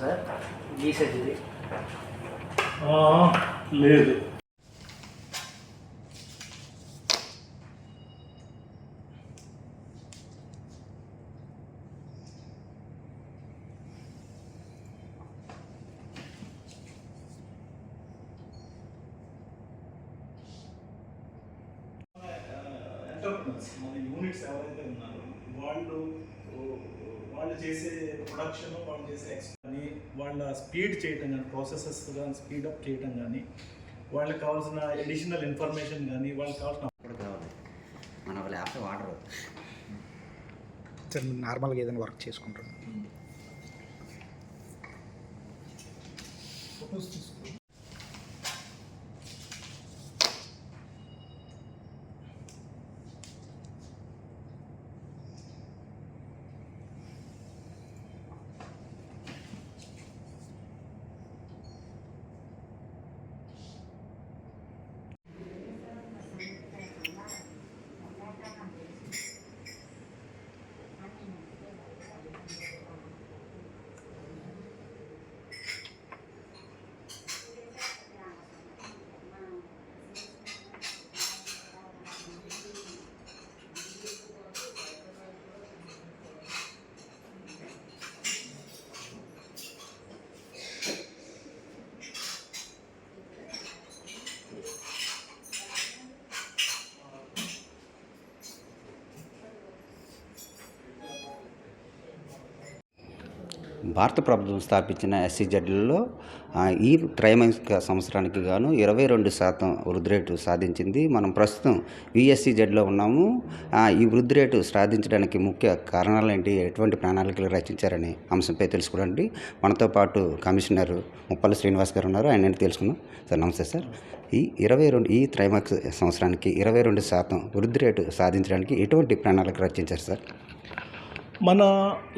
Sir గీసేది లేదు. Entrepreneurs మన units ఎవరైతే ఉన్నారో వాళ్ళు వాళ్ళు చేసే ప్రొడక్షన్ వాళ్ళు చేసే ఎక్స్ కానీ వాళ్ళ స్పీడ్ చేయటం కానీ ప్రాసెసెస్ కానీ స్పీడ్ అప్ చేయటం కానీ వాళ్ళకి కావాల్సిన ఎడిషనల్ ఇన్ఫర్మేషన్ కానీ వాళ్ళకి కావాల్సిన ఇప్పుడు కావాలి. మన లేకపోతే వాడరు సార్ నార్మల్గా ఏదైనా వర్క్ చేసుకుంటాను ఫొటోస్ భారత ప్రభుత్వం స్థాపించిన ఎస్సీజెడ్లలో ఈ త్రైమాసిక సంవత్సరానికి గాను ఇరవై రెండు శాతం వృద్ధి రేటు సాధించింది. మనం ప్రస్తుతం విఎస్సీజెడ్లో ఉన్నాము. ఈ వృద్ధి రేటు సాధించడానికి ముఖ్య కారణాలు ఏంటి ఎటువంటి ప్రణాళికలు రచించారనే అంశంపై తెలుసుకోవడానికి మనతో పాటు కమిషనర్ ముప్పల శ్రీనివాస్ గారు ఉన్నారు. ఆయన తెలుసుకుందాం. సార్ నమస్తే సార్. ఈ ఇరవై రెండు ఈ త్రైమాసిక సంవత్సరానికి ఇరవై రెండు శాతం వృద్ధి రేటు సాధించడానికి ఎటువంటి ప్రణాళిక రచించారు సార్? మన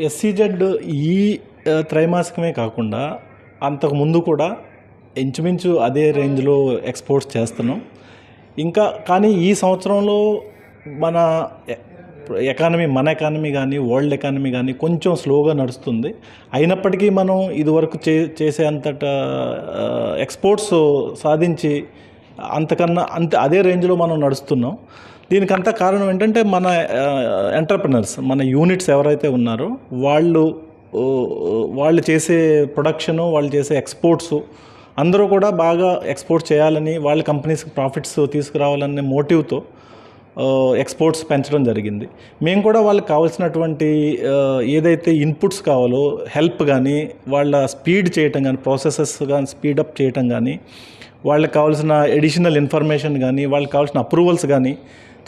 ఎస్సీజెడ్ ఈ త్రైమాసికమే కాకుండా అంతకు ముందు కూడా ఇంచుమించు అదే రేంజ్లో ఎక్స్పోర్ట్స్ చేస్తున్నాం. ఇంకా కానీ ఈ సంవత్సరంలో మన ఎకానమీ మన ఎకానమీ కానీ వరల్డ్ ఎకానమీ కానీ కొంచెం స్లోగా నడుస్తుంది. అయినప్పటికీ మనం ఇదివరకు చే చేసే అంతట ఎక్స్పోర్ట్స్ సాధించి అంతకన్నా అంత అదే రేంజ్లో మనం నడుస్తున్నాం. దీనికంత కారణం ఏంటంటే మన ఎంటర్ప్రినర్స్ మన యూనిట్స్ ఎవరైతే ఉన్నారో వాళ్ళు వాళ్ళు చేసే ప్రొడక్షను వాళ్ళు చేసే ఎక్స్పోర్ట్స్ అందరూ కూడా బాగా ఎక్స్పోర్ట్ చేయాలని వాళ్ళ కంపెనీస్కి ప్రాఫిట్స్ తీసుకురావాలనే మోటివ్తో ఎక్స్పోర్ట్స్ పెంచడం జరిగింది. మేము కూడా వాళ్ళకి కావాల్సినటువంటి ఏదైతే ఇన్పుట్స్ కావాలో హెల్ప్ కానీ వాళ్ళ స్పీడ్ చేయటం కానీ ప్రాసెసెస్ కానీ స్పీడప్ చేయటం కానీ వాళ్ళకి కావాల్సిన ఎడిషనల్ ఇన్ఫర్మేషన్ కానీ వాళ్ళకి కావాల్సిన అప్రూవల్స్ కానీ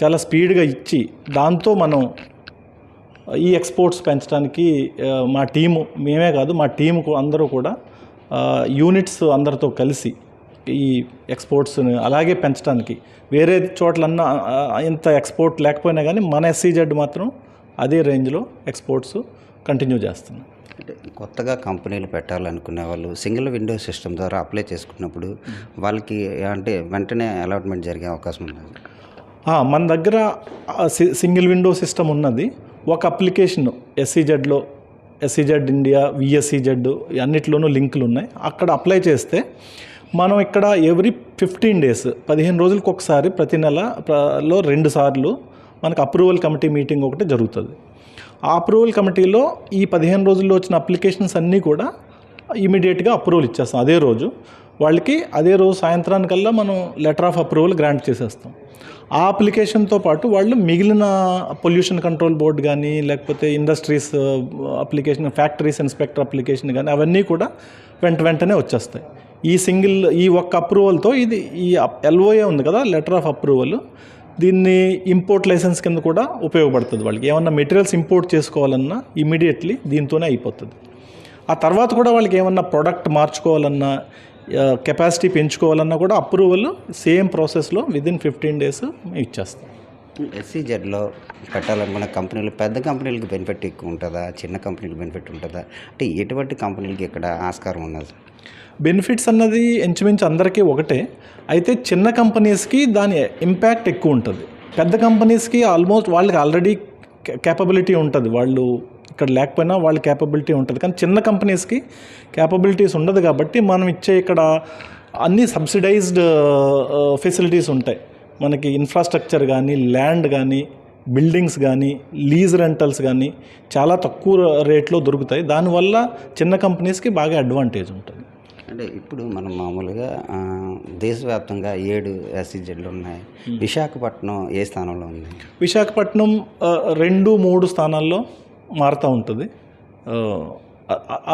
చాలా స్పీడ్గా ఇచ్చి దాంతో మనం ఈ ఎక్స్పోర్ట్స్ పెంచడానికి మా టీము మేమే కాదు మా టీము అందరూ కూడా యూనిట్స్ అందరితో కలిసి ఈ ఎక్స్పోర్ట్స్ని అలాగే పెంచడానికి. వేరే చోట్లన్నా ఇంత ఎక్స్పోర్ట్ లేకపోయినా కానీ మన ఎస్సీజెడ్ మాత్రం అదే రేంజ్లో ఎక్స్పోర్ట్స్ కంటిన్యూ చేస్తున్నాం. అంటే కొత్తగా కంపెనీలు పెట్టాలనుకునే వాళ్ళు సింగిల్ విండో సిస్టమ్ ద్వారా అప్లై చేసుకున్నప్పుడు వాళ్ళకి అంటే వెంటనే అలాట్మెంట్ జరిగే అవకాశం ఉంది? మన దగ్గర సింగిల్ విండో సిస్టమ్ ఉన్నది. ఒక అప్లికేషన్ ఎస్సీజెడ్లో ఎస్సీజెడ్ ఇండియా విఎస్సీజెడ్ అన్నిట్లోనూ లింకులు ఉన్నాయి. అక్కడ అప్లై చేస్తే మనం ఇక్కడ ఎవ్రీ ఫిఫ్టీన్ డేస్ పదిహేను రోజులకు ఒకసారి ప్రతి నెల లో రెండు సార్లు మనకు అప్రూవల్ కమిటీ మీటింగ్ ఒకటి జరుగుతుంది. ఆ అప్రూవల్ కమిటీలో ఈ పదిహేను రోజుల్లో వచ్చిన అప్లికేషన్స్ అన్నీ కూడా ఇమీడియట్గా అప్రూవల్ ఇచ్చేస్తాం. అదే రోజు వాళ్ళకి అదే రోజు సాయంత్రానికల్లా మనం లెటర్ ఆఫ్ అప్రూవల్ గ్రాంట్ చేసేస్తాం. ఆ అప్లికేషన్తో పాటు వాళ్ళు మిగిలిన పొల్యూషన్ కంట్రోల్ బోర్డు కానీ లేకపోతే industries application factories inspector application కానీ అవన్నీ కూడా వెంట వెంటనే వచ్చేస్తాయి. ఈ సింగిల్ ఈ ఒక్క అప్రూవల్తో ఇది ఈ ఎల్ఓఏ ఉంది కదా లెటర్ ఆఫ్ అప్రూవల్ దీన్ని ఇంపోర్ట్ లైసెన్స్ కింద కూడా ఉపయోగపడుతుంది వాళ్ళకి. ఏమన్నా మెటీరియల్స్ ఇంపోర్ట్ చేసుకోవాలన్నా ఇమీడియట్లీ దీంతోనే అయిపోతుంది. ఆ తర్వాత కూడా వాళ్ళకి ఏమన్నా ప్రోడక్ట్ మార్చుకోవాలన్నా కెపాసిటీ పెంచుకోవాలన్నా కూడా అప్రూవల్ సేమ్ ప్రాసెస్లో విదిన్ ఫిఫ్టీన్ డేస్ ఇచ్చేస్తాం. ఎస్సీజెడ్లో పెట్టాలనుకున్న కంపెనీలు పెద్ద కంపెనీలకి బెనిఫిట్ ఎక్కువ ఉంటుందా? చిన్న కంపెనీలకు బెనిఫిట్ ఉంటుందా? అంటే ఎటువంటి కంపెనీలకి ఇక్కడ ఆస్కారం ఉన్నది బెనిఫిట్స్ అన్నది ఇంచుమించు అందరికీ ఒకటే. అయితే చిన్న కంపెనీస్కి దాని ఇంపాక్ట్ ఎక్కువ ఉంటుంది. పెద్ద కంపెనీస్కి ఆల్మోస్ట్ వాళ్ళకి ఆల్రెడీ కేపబిలిటీ ఉంటుంది. వాళ్ళు ఇక్కడ లేకపోయినా వాళ్ళ క్యాపబిలిటీ ఉంటుంది. కానీ చిన్న కంపెనీస్కి క్యాపబిలిటీస్ ఉండదు కాబట్టి మనం ఇచ్చే ఇక్కడ అన్ని సబ్సిడైజ్డ్ ఫెసిలిటీస్ ఉంటాయి. మనకి ఇన్ఫ్రాస్ట్రక్చర్ కానీ ల్యాండ్ కానీ బిల్డింగ్స్ కానీ లీజ్ రెంటల్స్ కానీ చాలా తక్కువ రేట్లో దొరుకుతాయి. దానివల్ల చిన్న కంపెనీస్కి బాగా అడ్వాంటేజ్ ఉంటుంది. అంటే ఇప్పుడు మనం మామూలుగా దేశవ్యాప్తంగా ఏడు ఎస్సీజెడ్లు ఉన్నాయి. విశాఖపట్నం ఏ స్థానంలో ఉంది? విశాఖపట్నం రెండు మూడు స్థానాల్లో మారుతూ ఉంటుంది.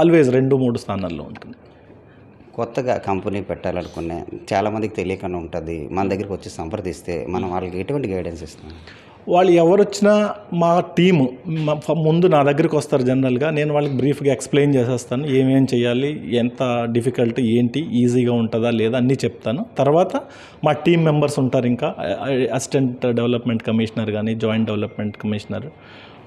ఆల్వేజ్ రెండు మూడు స్థానాల్లో ఉంటుంది. కొత్తగా కంపెనీ పెట్టాలనుకునే చాలామందికి తెలియకుండా ఉంటుంది. మన దగ్గరికి వచ్చి సంప్రదిస్తే మనం వాళ్ళకి ఎటువంటి గైడెన్స్ ఇస్తాం? వాళ్ళు ఎవరు వచ్చినా మా టీము ముందు నా దగ్గరికి వస్తారు జనరల్గా. నేను వాళ్ళకి బ్రీఫ్గా ఎక్స్ప్లెయిన్ చేసేస్తాను ఏమేం చేయాలి ఎంత డిఫికల్ట్ ఏంటి ఈజీగా ఉంటుందా లేదా అన్నీ చెప్తాను. తర్వాత మా టీం మెంబర్స్ ఉంటారు ఇంకా అసిస్టెంట్ డెవలప్మెంట్ కమిషనర్ కానీ జాయింట్ డెవలప్మెంట్ కమిషనర్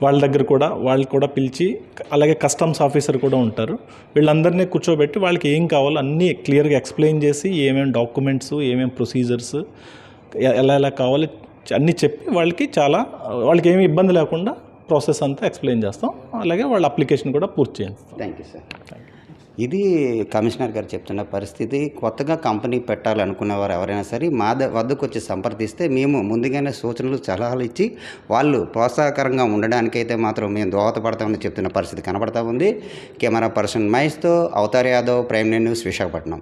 వాళ్ళ దగ్గర కూడా వాళ్ళు కూడా పిలిచి అలాగే కస్టమ్స్ ఆఫీసర్ కూడా ఉంటారు. వీళ్ళందరినీ కూర్చోబెట్టి వాళ్ళకి ఏం కావాలో అన్నీ క్లియర్గా ఎక్స్ప్లెయిన్ చేసి ఏమేమి డాక్యుమెంట్స్ ఏమేమి ప్రొసీజర్స్ ఎలా ఎలా కావాలి అన్నీ చెప్పి వాళ్ళకి చాలా వాళ్ళకి ఏమి ఇబ్బంది లేకుండా ప్రాసెస్ అంతా ఎక్స్ప్లెయిన్ చేస్తాం. అలాగే వాళ్ళ అప్లికేషన్ కూడా పూర్తి చేస్తాం థ్యాంక్ యూ సార్ ఇది కమిషనర్ గారు చెప్తున్న పరిస్థితి. కొత్తగా కంపెనీ పెట్టాలనుకున్న వారు ఎవరైనా సరే మా వద్దకు వచ్చి సంప్రదిస్తే మేము ముందుగానే సూచనలు సలహాలు ఇచ్చి వాళ్ళు ప్రోత్సాహకరంగా ఉండడానికైతే మాత్రం మేము దోహదపడతామని చెప్తున్న పరిస్థితి కనబడతా ఉంది. కెమెరా పర్సన్ మహేష్తో అవతార్ యాదవ్ ప్రైమ్ న్యూస్ విశాఖపట్నం.